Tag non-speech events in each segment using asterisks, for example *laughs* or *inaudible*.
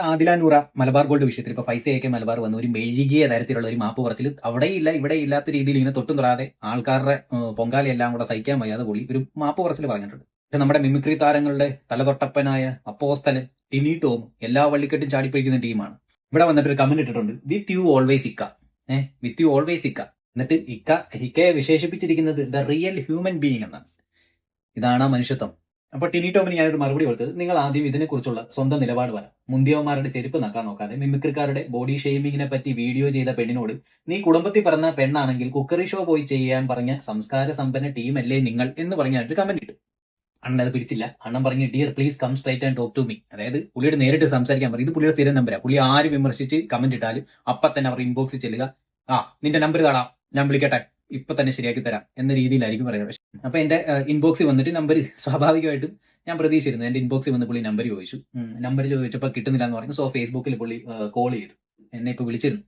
ആദിലാനൂറ Malabar gold വിഷയത്തിൽ ഇപ്പൊ പൈസയൊക്കെ മലബാർ വന്ന ഒരു മെഴുകിയ തരത്തിലുള്ള ഒരു മാപ്പ് പറച്ചിൽ അവിടെയില്ല ഇവിടെ ഇല്ലാത്ത രീതിയിൽ ഇങ്ങനെ തൊട്ടും തൊടാതെ ആൾക്കാരുടെ പൊങ്കാലയെല്ലാം കൂടെ സഹിക്കാൻ വയ്യാതെ പുള്ളി ഒരു മാപ്പ് പറച്ചിൽ പറഞ്ഞിട്ടുണ്ട്. പക്ഷെ നമ്മുടെ മിമിക്രി താരങ്ങളുടെ തലതൊട്ടപ്പനായ അപ്പോസ്തലൻ ടിനി ടോം എല്ലാ വള്ളിക്കെട്ടും ചാടിപ്പിടിക്കുന്ന ടീമാണ്. ഇവിടെ വന്നിട്ട് ഒരു കമന്റ് ഇട്ടിട്ടുണ്ട്. വിത്ത് യു ഓൾവേസ് ഇക്ക. ഏഹ് വിത്ത് യു ഓൾവേസ് ഇക്ക. എന്നിട്ട് ഇക്ക ഇക്കയെ വിശേഷിപ്പിച്ചിരിക്കുന്നത് ദ റിയൽ ഹ്യൂമൻ ബീയിങ് എന്നാണ്. ഇതാണ് ആ മനുഷ്യത്വം. അപ്പൊ ടിനി ടോമിന് ഞാനൊരു മറുപടി കൊടുത്തത്. നിങ്ങൾ ആദ്യം ഇതിനെക്കുറിച്ചുള്ള സ്വന്തം നിലപാട് പറ. മുന്തിയവന്മാരുടെ ചെരുപ്പ് നക്കാൻ നോക്കാതെ മിമിക്രിക്കാരുടെ ബോഡി ഷെയ്മിങ്ങിനെ പറ്റി വീഡിയോ ചെയ്ത പെണ്ണിനോട് നീ കുടുംബത്തിൽ പറഞ്ഞ പെണ്ണാണെങ്കിൽ കുക്കറി ഷോ പോയി ചെയ്യാൻ പറഞ്ഞ സംസ്കാര സമ്പന്ന ടീമല്ലേ നിങ്ങൾ? എന്ന് പറഞ്ഞായിട്ട് കമന്റ് ഇട്ടു. അണ്ണൻ അത് പിടിച്ചില്ല. അണ്ണൻ പറഞ്ഞു dear please come straight and talk to me അതായത് പുള്ളിയോട് നേരിട്ട് സംസാരിക്കാൻ പറയും ഇത് പുള്ളിയുടെ സ്ഥിരം നമ്പരാ പുള്ളി ആര് വിമർശിച്ച് കമന്റ് ഇട്ടാലും അപ്പൊ തന്നെ അവർ ഇൻബോക്സിൽ ചെല്ലുക. ആ നിന്റെ നമ്പർ താടാ ഞാൻ വിളിക്കട്ടെ. ഇപ്പൊ തന്നെ ശരിയാക്കി തരാം എന്ന രീതിയിലായിരിക്കും പറയുന്നത്. പക്ഷെ അപ്പൊ എന്റെ ഇൻബോക്സിൽ വന്നിട്ട് നമ്പർ സ്വാഭാവികമായിട്ടും ഞാൻ പ്രതീക്ഷിച്ചിരുന്നു. എന്റെ ഇൻബോക്സിൽ വന്ന് പുള്ളി നമ്പർ ചോദിച്ചു. നമ്പർ ചോദിച്ചപ്പോൾ കിട്ടുന്നില്ല എന്ന് പറഞ്ഞു. സോ ഫേസ്ബുക്കിൽ പുള്ളി കോൾ ചെയ്തു. എന്നെ ഇപ്പൊ വിളിച്ചിരുന്നു.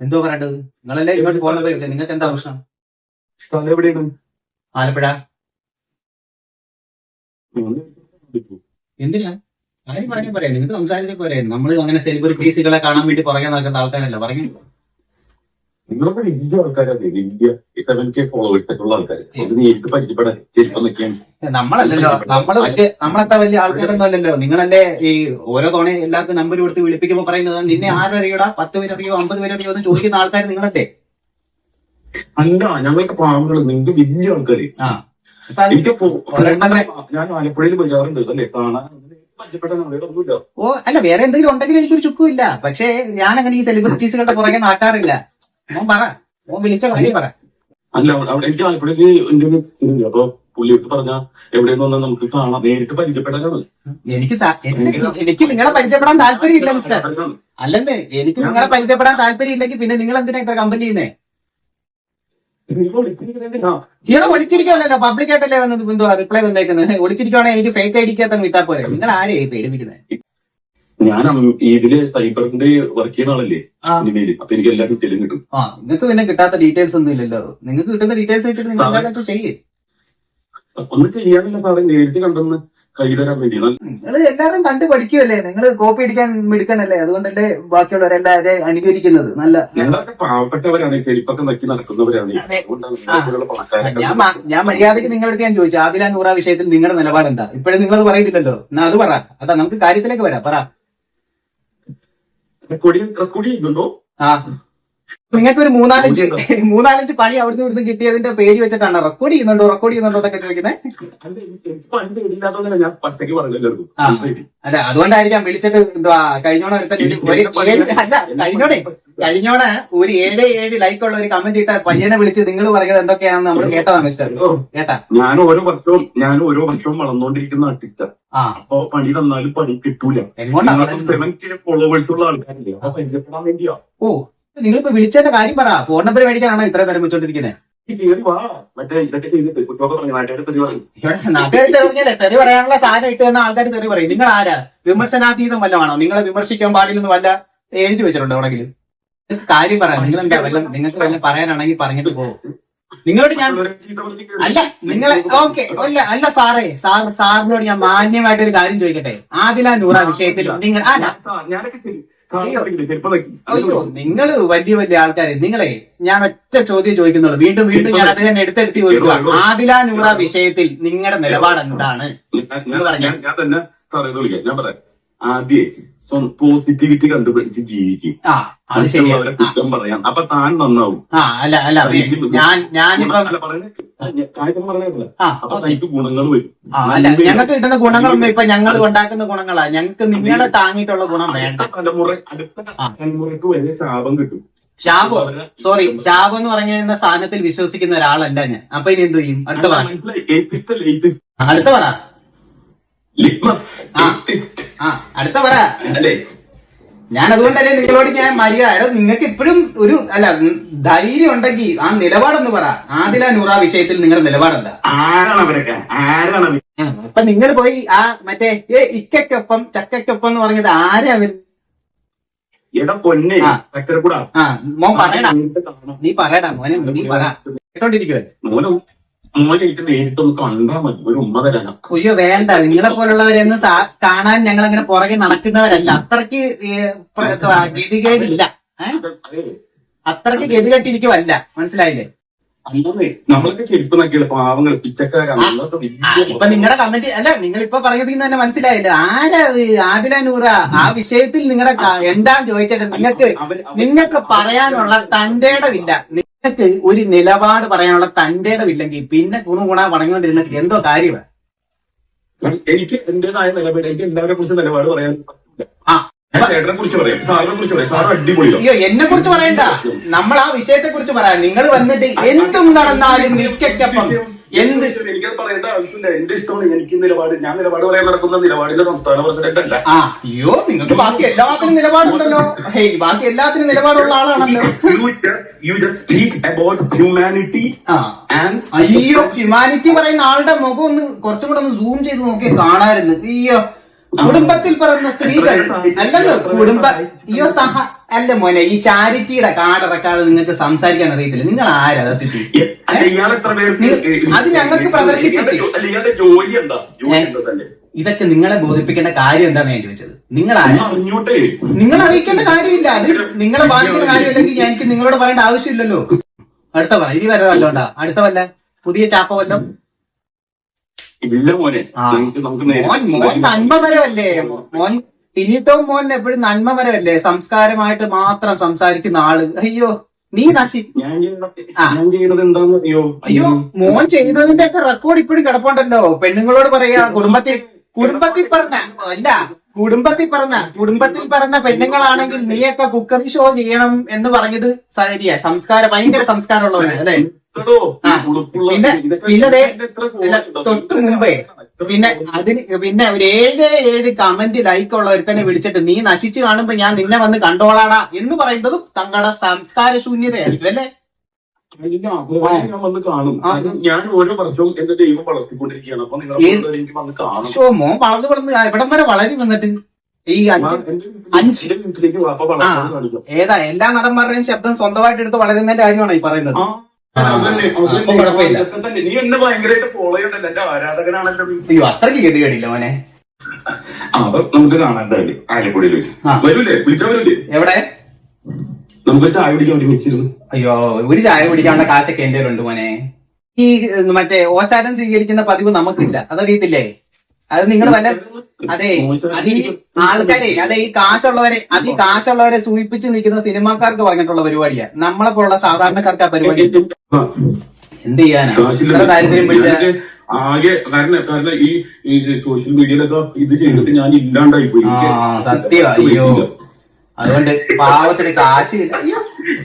എന്തോ പറയേണ്ടത്? നിങ്ങളല്ലേ ഇങ്ങോട്ട് കോൾ നമ്പർ നിങ്ങൾക്ക് എന്താ പ്രശ്നം? സ്ഥലം എവിടെയാണ്? ആലപ്പുഴ. എന്തിനാ? കാര്യം പറഞ്ഞു പറയാം. നിങ്ങൾക്ക് സംസാരിച്ചൊക്കെ പറയാം നമ്മൾ അങ്ങനെ സെലിബ്രിറ്റീസുകളെ കാണാൻ വേണ്ടി പുറകെ നടക്കുന്ന ആൾക്കാരല്ല. പറഞ്ഞു നിങ്ങളൊക്കെ വലിയ ആൾക്കാരല്ലേ വലിയ സെവൻ കെ ഫോളോ ഉള്ള ആൾക്കാർ അത് നേരിട്ട് പരിചയപ്പെടാൻ ചെരുപ്പം നിൽക്കാൻ നമ്മളല്ലല്ലോ. നമ്മൾ വലിയ നമ്മളെത്താ വലിയ ആൾക്കാരൊന്നും അല്ലല്ലോ നിങ്ങളല്ലേ ഈ ഓരോ തവണ എല്ലാവർക്കും നമ്പർ കൊടുത്ത് വിളിപ്പിക്കുമ്പോ പറയുന്നത് നിന്നെ ആരറിയടാ? പത്ത് പേരറിയോ അമ്പത് അറിയോ എന്ന് ചോദിക്കുന്ന ആൾക്കാർ നിങ്ങളല്ലേ? അല്ല ഞങ്ങൾക്ക് പാവങ്ങൾ നിങ്ങൾക്ക് വലിയ ആൾക്കാര്. എനിക്ക് ഞാൻ ആലപ്പുഴയിൽ പോകാറുണ്ട് അല്ലേ? കാണാൻ ഓ അല്ല വേറെ എന്തെങ്കിലും ഉണ്ടെങ്കിൽ എനിക്കൊരു ചുക്കും ഇല്ല. പക്ഷേ ഞാൻ അങ്ങനെ ഈ സെലിബ്രിറ്റീസുകളുടെ പുറകെ നടക്കാറില്ല മോൻ പറ. മോൻ വിളിച്ച കാര്യം പറ. അല്ല അവിടെ- എനിക്ക് ആലപ്പുഴയിൽ എന്റെ ഒരു ഇതുണ്ട്. അപ്പൊ പുള്ളി എടുത്ത് പറഞ്ഞ എവിടെയെന്ന് വന്നാൽ നമുക്ക് കാണാം. നേരിട്ട് പരിചയപ്പെടാനാണ്. എനിക്ക് സ- എനിക്ക് എനിക്ക് നിങ്ങളെ പരിചയപ്പെടാൻ താല്പര്യമില്ല മിസ്റ്റർ അല്ലെന്ന് എനിക്ക് നിങ്ങളെ പരിചയപ്പെടാൻ താല്പര്യം ഇല്ലെങ്കിൽ പിന്നെ നിങ്ങൾ എന്തിനാ ഇത്ര കമ്പനി ചെയ്യുന്നേ? ഇവിടെ ഒളിച്ചിരിക്കുവാണല്ലോ. പബ്ലിക് ആയിട്ടല്ലേ വന്നത്? എന്തോ റിപ്ലൈ തന്നേക്കുന്നത്? ഒളിച്ചിരിക്കുവാണെങ്കിൽ എനിക്ക് ഫേക്ക് ഐഡിക്കകത്ത് വിട്ടാ പോരെ. നിങ്ങൾ ആരെയായി പേടിപ്പിക്കുന്നത് ഞാൻ ഇതിൽ സൈബറിന്റെ വർക്ക് ചെയ്യുന്ന ആളല്ലേ ആ. അപ്പൊ എനിക്ക് എല്ലാ ഡീറ്റെയിലും കിട്ടും. ആ നിങ്ങൾക്ക് പിന്നെ കിട്ടാത്ത ഡീറ്റെയിൽസ് ഒന്നും ഇല്ലല്ലോ. നിങ്ങൾക്ക് കിട്ടുന്ന ഡീറ്റെയിൽസ് വെച്ചിട്ട് നിങ്ങൾ എന്താണെന്ന് ചെയ്യേ. ഒന്ന് ചെയ്യാനില്ല സാറേ നേരിട്ട് കണ്ടെന്ന് കൈ തരാൻ വേണ്ടി. നിങ്ങൾ എല്ലാവരും കണ്ടു പഠിക്കുവല്ലേ? നിങ്ങൾ കോപ്പി അടിക്കാൻ മിടുക്കനല്ലേ? അതുകൊണ്ടല്ലേ ബാക്കിയുള്ളവരെല്ലാരെ അനുകരിക്കുന്നത്. നല്ല ഞങ്ങളൊക്കെ പാവപ്പെട്ടവരാണ്. ചെരിപ്പൊക്കെ നക്കി നടക്കുന്നവരാണ്. ഞാൻ മര്യാദയ്ക്ക് നിങ്ങളടുത്ത് അടുത്ത് ഞാൻ ചോദിച്ചു. ആദില നൂറ വിഷയത്തിൽ നിങ്ങളുടെ നിലപാട് എന്താ ഇപ്പോഴും നിങ്ങൾ പറയുന്നില്ലല്ലോ. എന്നാ അത് പറ. അതാ നമുക്ക് കാര്യത്തിലേക്ക് വരാം. പറ. റെക്കോർഡിംഗ് റെക്കോർഡ് ചെയ്യുന്നുണ്ടോ ആ നിങ്ങൾക്ക് ഒരു മൂന്നാലഞ്ച് *laughs* മൂന്നാലഞ്ച് പണി അവിടുന്ന് ഇവിടുന്ന് കിട്ടിയതിന്റെ പേര് വെച്ചിട്ടാണ്. റെക്കോർഡ് ചെയ്യുന്നുണ്ടോ? റെക്കോർഡ് ചെയ്യുന്നുണ്ടോ എന്നൊക്കെ ചോദിക്കുന്നത് അല്ല, അതുകൊണ്ടായിരിക്കാം വിളിച്ചിട്ട് എന്തുവാ കഴിഞ്ഞോണ അല്ല കഴിഞ്ഞോടെ കഴിഞ്ഞോടെ ഒരു ഏഴ് ഏഴ് ലൈക്ക് ഉള്ള ഒരു കമന്റ് ഇട്ട പയ്യനെ വിളിച്ച് നിങ്ങൾ പറയുന്നത് എന്തൊക്കെയാണെന്ന് നമ്മൾ കേട്ടതാ മിസ്റ്റർ കേട്ടാ? ഞാൻ ഓരോ വർഷവും ഞാൻ ഓരോ വർഷവും വളർന്നുകൊണ്ടിരിക്കുന്ന ആർട്ടിസ്റ്റാ അപ്പൊ പണി തന്നാലും പണി കിട്ടൂല. എങ്ങോട്ടാണ് സെവൻ കെ ഫോളോവേഴ്സ് ഉള്ള ആൾക്കാരില്ലേ? അപ്പൊ പരിചയപ്പെടാൻ വേണ്ടിയാ. ഓ. നിങ്ങളിപ്പോ വിളിച്ചതിന്റെ കാര്യം പറ. ഫോൺ നമ്പർ മേടിക്കാനാണോ ഇത്ര നേരം വെച്ചോണ്ടിരിക്കുന്നത് തെറി പറയാനുള്ള സാധനം ഇട്ട് വന്ന ആൾക്കാർ തെറി പറയും. നിങ്ങൾ ആരാ വിമർശനാതീതം വല്ലതാണോ നിങ്ങളെ വിമർശിക്കാൻ പാടില്ലെന്ന് വല്ല എഴുതി വെച്ചിട്ടുണ്ടോ എവിടെങ്കിലും കാര്യം പറയാം നിങ്ങൾ എന്താ വല്ല നിങ്ങൾക്ക് വല്ല പറയാനാണെങ്കിൽ പറഞ്ഞിട്ട് പോകും നിങ്ങളോട് ഞാൻ അല്ല നിങ്ങളെ ഓക്കെ. അല്ല അല്ല സാറേ. സാർ സാറിനോട് ഞാൻ മാന്യമായിട്ട് ഒരു കാര്യം ചോദിക്കട്ടെ? ആദില നൂറ വിഷയത്തിൽ നിങ്ങൾ അയ്യോ നിങ്ങൾ വലിയ വലിയ ആൾക്കാരെ. നിങ്ങളെ ഞാൻ ഒറ്റ ചോദ്യം ചോദിക്കുന്നുള്ളൂ. വീണ്ടും വീണ്ടും ഞാൻ അത് തന്നെ എടുത്തെടുത്ത് ചോദിക്കുക. ആദില നൂറ വിഷയത്തിൽ നിങ്ങളുടെ നിലപാട് എന്താണ് ഞാൻ- തന്നെ വിളിക്കാം. ഞാൻ പറയാം. ആദ്യേ പോസിറ്റിവിറ്റി കണ്ടുപിടിച്ച് ജീവിക്കും. ആ അത് ശരിയാണ് കുറ്റം പറയാം. അപ്പൊ താൻ നന്നാവും. ആ അല്ല അല്ല ഞാൻ ഞാനിപ്പം ഞങ്ങൾക്ക് കിട്ടുന്ന ഗുണങ്ങളൊന്നും ഇപ്പൊ ഞങ്ങൾ ഉണ്ടാക്കുന്ന ഗുണങ്ങളാ. ഞങ്ങൾക്ക് നിങ്ങളെ താങ്ങിയിട്ടുള്ള ഗുണം വേണ്ട. തലമുറ അടുത്ത. തലമുറയ്ക്ക് വലിയ ശാപം കിട്ടും. ശാപോ? സോറി ശാപം എന്ന് പറഞ്ഞ സാധനത്തിൽ വിശ്വസിക്കുന്ന ഒരാളല്ല ഞാൻ. അപ്പൊ ഇനി എന്തു ചെയ്യും? അടുത്ത പറ. അടുത്ത പറ ലിറ്റ്മസ്. ആ. ഏത്തിസ്റ്റ്. ആ അടുത്ത പറ. അല്ലേ? ഞാൻ അതുകൊണ്ടല്ലേ നിങ്ങളോട് ഞാൻ മര്യാദ. നിങ്ങൾക്ക് ഇപ്പോഴും ഒരു അല്ല ധൈര്യം ഉണ്ടെങ്കിൽ ആ നിലപാടൊന്ന് പറ. ആദില നൂറ വിഷയത്തിൽ നിങ്ങളുടെ നിലപാടെന്താ? ആരാണ് അവരൊക്കെ? ആരാണ് അവർ അപ്പൊ നിങ്ങൾ പോയി ആ മറ്റേ ഏ ഇക്കൊപ്പം ചക്കൊപ്പം എന്ന് പറഞ്ഞത് ആരാ അവർ? എടാ പൊന്നെ. ആ. ചക്കരക്കൂടാ. ആ മോൻ പറയടാ. നീ പറയടാ മോനെ. നീ പറ. കേട്ടോണ്ടിരിക്കുവല്ലേ? മോനും? മോൻ നേരിട്ട് നേരിട്ടൊന്ന് കണ്ടാ മതി. ഒരു ഉമ്മ തരാനാ അയ്യോ വേണ്ട. നിങ്ങളെ പോലുള്ളവരെന്ന് കാണാൻ ഞങ്ങൾ അങ്ങനെ പുറകെ നടക്കുന്നവരല്ല. അത്രയ്ക്ക് ഗതികേടില്ല. അത്രയ്ക്ക് അത്രയ്ക്ക് ഗതികെട്ടിരിക്കുവല്ല. മനസ്സിലായില്ലേ? നമ്മളൊക്കെ ചെരുപ്പ് നോക്കിയുള്ള പാവങ്ങൾ പിച്ചക്കാരാണ് ഇപ്പൊ നിങ്ങളുടെ കമന്റ് അല്ല നിങ്ങൾ ഇപ്പൊ പറഞ്ഞതിൽ നിന്ന് തന്നെ മനസ്സിലായില്ല? ആരാ ആദില നൂറ? ആ വിഷയത്തിൽ നിങ്ങളുടെ എന്താ ചോദിച്ചിട്ട് നിങ്ങൾക്ക് നിങ്ങൾക്ക് പറയാനുള്ള തന്റെ ഇടമില്ല നിങ്ങൾക്ക് ഒരു നിലപാട് പറയാനുള്ള തന്റെ ഇടമില്ലെങ്കിൽ പിന്നെ ഗുണ ഗുണ പറഞ്ഞുകൊണ്ടിരുന്നിട്ട് എന്തോ കാര്യമാണ് എനിക്ക് എന്റേതായ നിലപാട് എനിക്ക് എല്ലാവരെ കുറിച്ച് നിലപാട് പറയാൻ ആ. എന്നെ കുറിച്ച് പറയണ്ട. നമ്മൾ ആ വിഷയത്തെ കുറിച്ച് പറയാം. നിങ്ങൾ വന്നിട്ട് എന്തും നടന്നാലും നിൽക്കൊപ്പം എന്ത് എനിക്കത് പറയേണ്ട ആവശ്യമില്ല. എന്റെ ഇഷ്ടമാണ്? എനിക്ക് നിലപാട്. ഞാൻ നിലപാട് പറയാൻ നടക്കുന്ന നിലപാടിന്റെ സംസ്ഥാന പ്രസിഡന്റ് അല്ല ആ അയ്യോ നിങ്ങൾക്ക് ബാക്കി എല്ലാത്തിനും നിലപാടുണ്ടല്ലോ. ഹേയ് ബാക്കി എല്ലാത്തിനും നിലപാടുള്ള ആളാണല്ലോ. Speak about humanity ആ. and അയ്യോ ഹ്യൂമാനിറ്റി പറയുന്ന ആളുടെ മുഖം ഒന്ന് കുറച്ചും കൂടെ ഒന്ന് സൂം ചെയ്ത് നോക്കി കാണാമായിരുന്നു. അയ്യോ. കുടുംബത്തിൽ പറയുന്ന സ്ത്രീകൾ അല്ലല്ലോ കുടുംബ അയ്യോ സഹ അല്ല മോനെ ഈ ചാരിറ്റിയുടെ കാർഡ് ഇറക്കാതെ നിങ്ങൾക്ക് സംസാരിക്കാൻ അറിയത്തില്ല. നിങ്ങൾ ആരാ അത് ഞങ്ങൾക്ക് പ്രദർശിപ്പിച്ചു. ജോലി എന്താ? ഇതൊക്കെ നിങ്ങളെ ബോധിപ്പിക്കേണ്ട കാര്യം എന്താന്ന് ഞാൻ ചോദിച്ചത്? നിങ്ങൾ നിങ്ങൾ അറിയിക്കേണ്ട കാര്യമില്ല. അത് നിങ്ങളെ ബാധിക്കുന്ന കാര്യമില്ലെങ്കിൽ എനിക്ക് നിങ്ങളോട് പറയേണ്ട ആവശ്യമില്ലല്ലോ. അടുത്ത പറ. ഇനി വരവല്ലോണ്ടാ അടുത്ത വല്ല പുതിയ ചാപ്പ വല്ലോ? ഇല്ല മോനെ. നമുക്ക് നമുക്ക് മോൻ മോൻ നന്മപരമല്ലേ മോൻ എപ്പോഴും നന്മപരമല്ലേ സംസ്കാരമായിട്ട് മാത്രം സംസാരിക്കുന്ന ആൾ. അയ്യോ നീ നശി ഞാൻ ചെയ്യുന്നത് എന്താണെന്ന് അറിയോ? അയ്യോ മോൻ ചെയ്തതിന്റെ ഒക്കെ റെക്കോർഡ് ഇപ്പോഴും കിടപ്പുണ്ടല്ലോ. പെണ്ണുങ്ങളോട് പറയാ കുടുംബത്തിൽ കുടുംബത്തിൽ പറഞ്ഞ അല്ല. കുടുംബത്തിൽ പറഞ്ഞ കുടുംബത്തിൽ പറഞ്ഞ പെണ്ണുങ്ങളാണെങ്കിൽ നീയൊക്കെ കുക്കറി ഷോ ചെയ്യണം എന്ന് പറഞ്ഞത് ശരിയാ സംസ്കാരം ഭയങ്കര സംസ്കാരമുള്ളവരാണ് അല്ലേ? പിന്നെ പിന്നെ തൊട്ട് മുമ്പേ പിന്നെ അതിന് പിന്നെ ഒരു ഏഴ് ഏഴ് കമന്റ് ലൈക്ക് ഉള്ള തന്നെ വിളിച്ചിട്ട് നീ നശിച്ചു കാണുമ്പോ ഞാൻ നിന്നെ വന്ന് കണ്ടോളാടാ എന്ന് പറയുന്നതും തങ്ങളുടെ സംസ്കാര ശൂന്യതയായിരിക്കും അല്ലേ? ഞാൻ വന്ന് കാണും. ഞാൻ ഓരോ വർഷവും എന്റെ ദൈവം വളർത്തിക്കൊണ്ടിരിക്കുകയാണ്. അപ്പൊ നിങ്ങൾ? എനിക്ക് വന്ന് കാണും. ഷോ മോൻ വളർന്നു വളർന്ന് ഇവിടം വരെ വളരെ വന്നിട്ട് ഈ അഞ്ച് അഞ്ച്. ഏതാ എല്ലാ നടന്മാരുടെയും ശബ്ദം സ്വന്തമായിട്ട് എടുത്ത് വളരുന്നതിന്റെ കാര്യമാണ് ഈ പറയുന്നത്. നീ എന്നെ ഭയങ്കരമായിട്ട് ഫോളോ ചെയ്യണ്ടല്ലോ. എന്റെ ആരാധകനാണല്ലോ അത്ര അയ്യോ അത്രയ്ക്ക് ഗതികേടില്ല മോനെ. അപ്പൊ നമുക്ക് കാണാൻ എന്തായാലും. ആലപ്പുഴയിൽ വരും. വരൂലേ? വിളിച്ചാ വരൂലേ? എവിടെ? നമുക്ക് ചായ കുടിക്കാൻ വേണ്ടി വിളിച്ചിരുന്നു അയ്യോ ഒരു ചായ കുടിക്കാനുള്ള കാശൊക്കെ എന്റെ ഉണ്ട് മോനെ. ഈ മറ്റേ ഓശാരം സ്വീകരിക്കുന്ന പതിവ് നമുക്കില്ല. അതറിയത്തില്ലേ? അത് നിങ്ങൾ വല്ല അതെ അത് ഈ ആൾക്കാരെ അതെ ഈ കാശുള്ളവരെ അത് ഈ കാശുള്ളവരെ സൂചിപ്പിച്ച് നിൽക്കുന്ന സിനിമാക്കാർക്ക് പറഞ്ഞിട്ടുള്ള പരിപാടിയാ. നമ്മളെ പോലുള്ള സാധാരണക്കാർക്ക് ആ പരിപാടി എന്ത് ചെയ്യാനാ? ഇത്ര ദാരിദ്ര്യം പിടിച്ച ആകെ കാരണം കാരണം ഈ ഈ സോഷ്യൽ മീഡിയയിലൊക്കെ ഇത് ചെയ്തിട്ട് ഞാൻ ഇല്ലാണ്ടായി പോയി സത്യം അയ്യോ. അതുകൊണ്ട് പാവത്തിന് കാശില്ല. അയ്യോ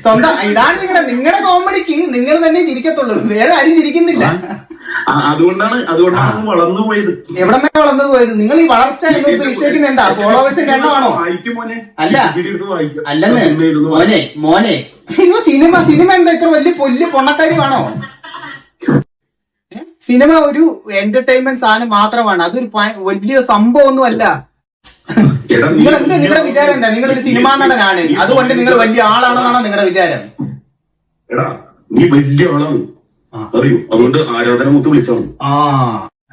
സ്വന്തം ഇതാണ് നിങ്ങളുടെ നിങ്ങളുടെ കോമഡിക്ക് നിങ്ങൾ തന്നെ ചിരിക്കത്തുള്ളൂ. വേറെ ആരും ചിരിക്കുന്നില്ല. അതുകൊണ്ടാണ് അതുകൊണ്ടാണ് വളർന്നു പോയത്. എവിടെ വരെ വളർന്നു പോയത്? നിങ്ങൾ ഈ വളർച്ച എന്ന് എന്താ? ഫോളോവേഴ്സിന്റെ എണ്ണമാണോ? അല്ല. അല്ലെന്ന്. മോനെ മോനെ. അയ്യോ സിനിമ സിനിമ എന്താ ഇത്ര വലിയ പൊല്ല് പൊണ്ണക്കാരിയാണോ വേണോ? സിനിമ ഒരു എന്റർടൈൻമെന്റ് സാധനം മാത്രമാണ്. അതൊരു വലിയ വലിയ സംഭവമൊന്നും അല്ല നിങ്ങളുടെ വിചാരം എന്താ? നിങ്ങൾ ഒരു സിനിമാ നടനാണ്. അതുകൊണ്ട് നിങ്ങൾ വലിയ ആളാണെന്നാണോ നിങ്ങളുടെ വിചാരം? എടാ നീ വലിയ ആളാണ്. ആ. അറിയോ? അതുകൊണ്ട് ആരാധന മുത്ത് വിളിച്ചാണ് ആ.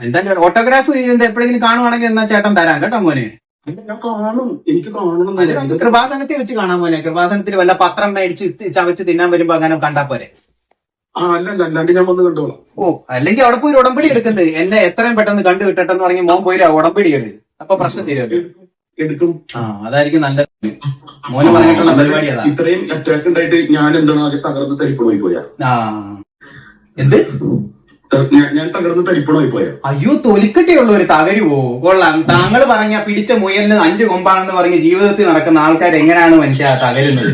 എന്തായാലും ഓട്ടോഗ്രാഫ് എപ്പോഴെങ്കിലും കാണുവാണെങ്കിൽ എന്നാ ചേട്ടൻ തരാം കേട്ടോ മോനെ? കൃപാസനത്തിൽ വെച്ച് കാണാൻ മോനെ. കൃപാസനത്തിൽ വല്ല പത്രം മേടിച്ച് ചവച്ച് തിന്നാൻ വരുമ്പോ അങ്ങനെ കണ്ടാ പോരെ. ഓ അല്ലെങ്കിൽ അവിടെ പോയി ഉടമ്പടി എടുക്കുന്നത് എന്നെ എത്രയും പെട്ടെന്ന് കണ്ടു വിട്ടെന്ന് പറഞ്ഞ് മോൻ പോയി ഉടമ്പടി എടു അപ്പൊ പ്രശ്നം തീരുമല്ലോ. എടുക്കും ആ അതായിരിക്കും നല്ല മോന് പറഞ്ഞിട്ടുള്ള പരിപാടി അതാ. ഇത്രയും അറ്റാക്ക് ഉണ്ടായിട്ട് ഞാൻ എന്താണ് ആകെ തകർന്ന് തരിപ്പണമായി പോയാ? ആ എന്ത്? ഞാൻ- തകർന്ന് തരിപ്പണമായി പോയാ? അയ്യോ തൊലിക്കട്ടിയുള്ള ഒരു തകരുവോ? കൊള്ളാം. താങ്കൾ പറഞ്ഞ പിടിച്ച മുയലിന് അഞ്ച് കൊമ്പാണെന്ന് പറഞ്ഞ് ജീവിതത്തിൽ നടക്കുന്ന ആൾക്കാർ എങ്ങനെയാണ് മനുഷ്യ തകരുന്നത്?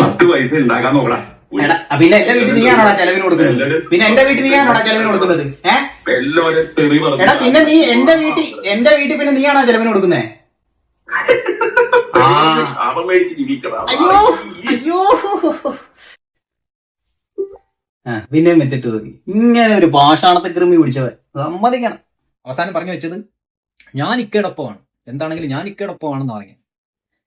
പത്ത് പൈസ ഉണ്ടാക്കാൻ നോക്കടാ. പിന്നെ എന്റെ വീട്ടിൽ നീയാണോടാ ചെലവിന് കൊടുക്കുന്നത്? പിന്നെ എന്റെ വീട്ടിൽ നീയാണോടാ ചെലവിന് കൊടുക്കുന്നത്? ഏഹ് എല്ലാവരും തെറി പറഞ്ഞു എടാ പിന്നെ നീ എന്റെ വീട്ടിൽ എന്റെ വീട്ടിൽ പിന്നെ നീയാണോ ചെലവിന് കൊടുക്കുന്നേ? ആ. ശാപം മേടിച്ച് ജീവിക്കടാ അയ്യോ അയ്യോ. ആ പിന്നെയും വെച്ചിട്ട് നോക്കി. ഇങ്ങനെ ഒരു പാഷാണത്തെ കൃമി പിടിച്ചവൻ. സമ്മതിക്കണം. അവസാനം പറഞ്ഞു വെച്ചത് ഞാൻ ഇക്കയോടൊപ്പമാണ് എന്താണെങ്കിലും ഞാൻ ഇക്കയോടൊപ്പമാണെന്ന് പറഞ്ഞു.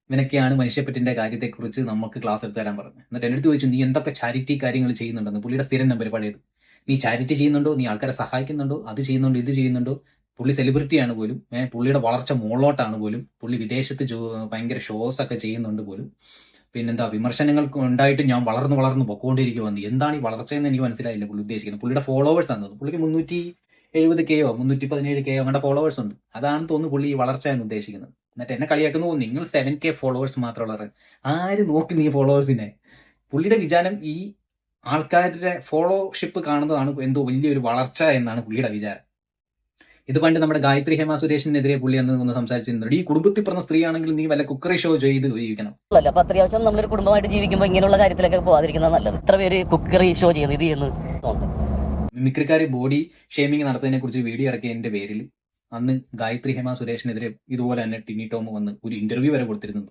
ഇവനൊക്കെയാണ് മനുഷ്യപ്പറ്റിന്റെ കാര്യത്തെക്കുറിച്ച് നമുക്ക് ക്ലാസ് എടുത്ത് തരാൻ പറഞ്ഞു എന്നിട്ട് എന്നെടുത്ത് ചോദിച്ചു നീ എന്തൊക്കെ ചാരിറ്റി കാര്യങ്ങൾ ചെയ്യുന്നുണ്ടെന്ന്? പുള്ളിയുടെ സ്ഥിരം നമ്പർ പഴയത് നീ ചാരിറ്റി ചെയ്യുന്നുണ്ടോ? നീ ആൾക്കാരെ സഹായിക്കുന്നുണ്ടോ? അത് ചെയ്യുന്നുണ്ടോ? ഇത് ചെയ്യുന്നുണ്ടോ? പുള്ളി സെലിബ്രിറ്റിയാണ് പോലും ഏഹ് പുള്ളിയുടെ വളർച്ച മുകളോട്ടാണ് പോലും പുള്ളി വിദേശത്ത് ഭയങ്കര ഷോസ് ഒക്കെ ചെയ്യുന്നുണ്ട് പോലും. പിന്നെന്താ വിമർശനങ്ങൾ ഉണ്ടായിട്ട് ഞാൻ വളർന്നു വളർന്നു പൊക്കോണ്ടിരിക്കുവാന്ന് എന്താണ് ഈ വളർച്ചയെന്ന് എനിക്ക് മനസ്സിലായില്ല പുള്ളി ഉദ്ദേശിക്കുന്നത്. പുള്ളിയുടെ ഫോളോവേഴ്സ് ആണ് പുള്ളിക്ക് മുന്നൂറ്റി എഴുപത് കെയോ മുന്നൂറ്റി പതിനേഴ് കെയോ അങ്ങനെ ഫോളോവേഴ്സ് ഉണ്ട്. അതാണ് തോന്നുന്നു പുള്ളി ഈ വളർച്ച എന്ന് ഉദ്ദേശിക്കുന്നത്. എന്നിട്ട് എന്നെ കളിയാക്കുന്നു. നിങ്ങൾ സെവൻ കെ ഫോളോവേഴ്സ് മാത്രമുള്ളവർ ആര് നോക്കി നീ ഫോളോവേഴ്സിനെ? പുള്ളിയുടെ വിചാരം ഈ ആൾക്കാരുടെ ഫോളോഷിപ്പ് കാണുന്നതാണ് എന്തോ വലിയൊരു വളർച്ച എന്നാണ് പുള്ളിയുടെ വിചാരം. ഇത് പണ്ട് നമ്മുടെ ഗായത്രി ഹേമ സുരേഷിനെതിരെ പുള്ളി അന്ന് ഒന്ന് സംസാരിച്ചിരുന്നുണ്ട് ഈ കുടുംബത്തിൽ പറഞ്ഞ സ്ത്രീയാണെങ്കിൽ നീ വല്ല കുക്കറി ഷോ ചെയ്ത് ജീവിക്കണം. അല്ല അപ്പൊ അത്യാവശ്യം നമ്മളൊരു കുടുംബമായിട്ട് ജീവിക്കുമ്പോൾ ഇങ്ങനെയുള്ള കാര്യത്തിലൊക്കെ പോകാതിരിക്കുന്നത് നല്ലത്. ഇത്ര പേര് കുക്കറി ഷോ ചെയ്യുന്നു ഇത് ചെയ്യുന്നു ഉണ്ട് മിമിക്രിക്കാർ ബോഡി ഷേമിംഗ് നടത്തുന്നതിനെ കുറിച്ച് വീഡിയോ ഇറക്കിയതിന്റെ പേരിൽ അന്ന് ഗായത്രി ഹേമ സുരേഷിനെതിരെ ഇതുപോലെ തന്നെ ടിനി ടോം വന്ന് ഒരു ഇന്റർവ്യൂ വരെ കൊടുത്തിരുന്നു.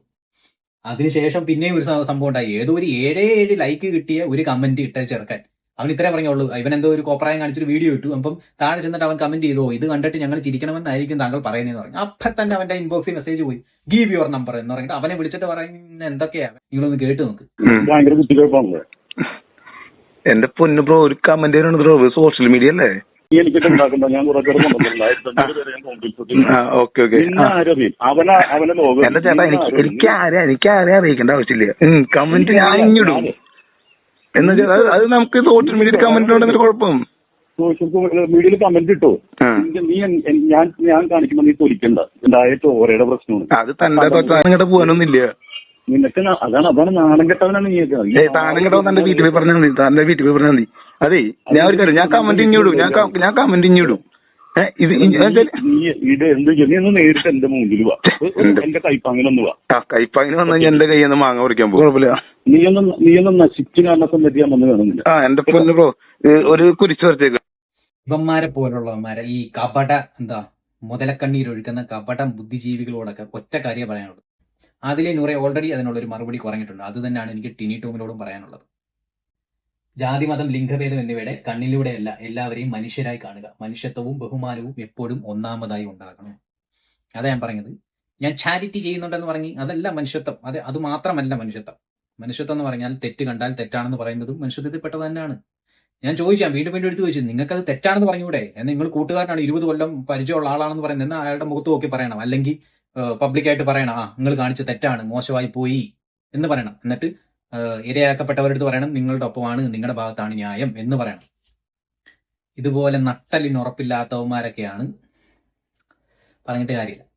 അതിനുശേഷം പിന്നെയും ഒരു സംഭവം ഉണ്ടായി. ഏതോ ഒരു ഏഴേ ഏഴ് ലൈക്ക് കിട്ടിയ ഒരു കമന്റ് ഇട്ട ചേർക്കാൻ അവൻ ഇത്രേ പറഞ്ഞുള്ളൂ. ഇവൻ എന്തോ ഒരു കോപ്രായം കാണിച്ചൊരു വീഡിയോ ഇട്ടു. അപ്പം താഴെ ചെന്നിട്ട് അവൻ കമന്റ് ചെയ്തോ ഇത് കണ്ടിട്ട് ഞങ്ങൾ ചിരിക്കണമെന്നായിരിക്കും താങ്കൾ പറയുന്നതെന്ന് പറഞ്ഞു. അപ്പം തന്നെ അവന്റെ ഇൻബോക്സിൽ മെസ്സേജ് പോയി. ഗീവ് യുവർ നമ്പർ എന്ന് പറഞ്ഞിട്ട് അവനെ വിളിച്ചിട്ട് പറയുന്ന എന്തൊക്കെയാ? നിങ്ങളൊന്ന് കേട്ട് നോക്ക്. എന്റെ പൊന്നു ബ്രോ ഒരു കമന്റ് ബ്രോ. സോഷ്യൽ മീഡിയ അല്ലേ? ഞാൻ കുറെ പേര് ഓക്കെ ഓക്കെ. അവന അവനെ ലോകം എന്റെ ചേട്ടാ എനിക്ക് എനിക്ക് ആരെ എനിക്ക് ആരെ അറിയിക്കേണ്ട ആവശ്യമില്ല. കമന്റ് ഞാൻ ഇങ്ങിടും എന്ന് വെച്ചാൽ അത് നമുക്ക് സോഷ്യൽ മീഡിയയിൽ കമന്റ് ഉണ്ടെന്നൊരു കുഴപ്പം. സോഷ്യൽ മീഡിയയിൽ കമന്റ് ഇട്ടു. നീ ഞാൻ ഞാൻ കാണിക്കുമ്പോ നീ തൊലിക്കണ്ട. ഉണ്ടായ ചോരയുടെ പ്രശ്നമാണ്. അത് തന്റെ ഇങ്ങോട്ട് പോകാനൊന്നുമില്ല. നിനക്ക് അതാണ് അതാണ് നാണം കെട്ടവനാണ് നീ ഏ കെട്ടവൻ കേട്ടോ തന്റെ വീട്ടിൽ പറഞ്ഞാൽ മതി. തന്റെ വീട്ടിൽ പറഞ്ഞാൽ മതി. അതെ ഞാൻ ഒരു കാര്യം ഞാൻ കമന്റ് ഇഞ്ഞിടും ഞാൻ ക- ഞാൻ കമന്റ് ഇഞ്ഞിടും ഏഹ് ഇത് ഇ- എന്നുവെച്ചാൽ നീ ഇത് എന്ത് ചെയ്യും? നീ ഒന്ന് നേരിട്ട് എന്റെ മുമ്പിൽ വാ. ഒരു- ഒരു എന്റെ കൈപ്പാങ്ങിലൊന്ന് വാ. ആ കൈപ്പാങ്ങിന് വന്നു കഴിഞ്ഞാൽ എന്റെ കയ്യിൽ നിന്ന് മാങ്ങ പറിക്കാൻ പോകും. കുഴപ്പമില്ല. നീ ഒന്ന് നീ ഒന്ന് നശിച്ചു കാണുന്ന സമയത്ത് ഞാൻ വന്ന് കാണുന്നില്ല ആ എന്റെ പൊന്നു ബ്രോ ഒരു കുരിച്ചു വരച്ചേക്ക് ഇവന്മാരെ പോലുള്ളവന്മാരെ ഈ കപട എന്താ മുതലക്കണ്ണീരൊഴുക്കുന്ന കപട ബുദ്ധിജീവികളോടൊക്കെ ഒറ്റ കാര്യം പറയാനുള്ളൂ അതിലെ നൂറെ ഓൾറെഡി അതിനുള്ള ഒരു മറുപടി കുറഞ്ഞിട്ടുണ്ട്. അത് തന്നെയാണ് എനിക്ക് ടിനി ടോമിനോടും പറയാനുള്ളത്. ജാതിമതം ലിംഗഭേദം എന്നിവയുടെ കണ്ണിലൂടെയല്ല എല്ലാവരെയും മനുഷ്യരായി കാണുക. മനുഷ്യത്വവും ബഹുമാനവും എപ്പോഴും ഒന്നാമതായി ഉണ്ടാകണം. അതാ ഞാൻ പറഞ്ഞത്. ഞാൻ ചാരിറ്റി ചെയ്യുന്നുണ്ടെന്ന് പറഞ്ഞ് അതല്ല മനുഷ്യത്വം. അത് അത് മാത്രമല്ല മനുഷ്യത്വം. മനുഷ്യത്വം എന്ന് പറഞ്ഞാൽ തെറ്റ് കണ്ടാൽ തെറ്റാണെന്ന് പറയുന്നതും മനുഷ്യത്വത്തിൽ പെട്ടത് തന്നെയാണ്. ഞാൻ ചോദിച്ചാൽ വീണ്ടും വീണ്ടും എടുത്ത് ചോദിച്ചു നിങ്ങൾക്ക് അത് തെറ്റാണെന്ന് പറഞ്ഞുകൂടെ? നിങ്ങൾ കൂട്ടുകാരനാണ് ഇരുപത് കൊല്ലം പരിചയമുള്ള ആളാണെന്ന് പറയുന്നത് എന്നാൽ അയാളുടെ മുഖത്ത് നോക്കി പറയണം. അല്ലെങ്കിൽ പബ്ലിക്കായിട്ട് പറയണം ആ നിങ്ങൾ കാണിച്ച തെറ്റാണ് മോശമായി പോയി എന്ന് പറയണം. എന്നിട്ട് ഏഹ്, ഇരയാക്കപ്പെട്ടവരുടെ അടുത്ത് പറയണം നിങ്ങളുടെ ഒപ്പമാണ് നിങ്ങളുടെ ഭാഗത്താണ് ന്യായം എന്ന് പറയണം. ഇതുപോലെ നട്ടലിന് ഉറപ്പില്ലാത്തവന്മാരൊക്കെയാണ് പറഞ്ഞിട്ട് കാര്യമില്ല.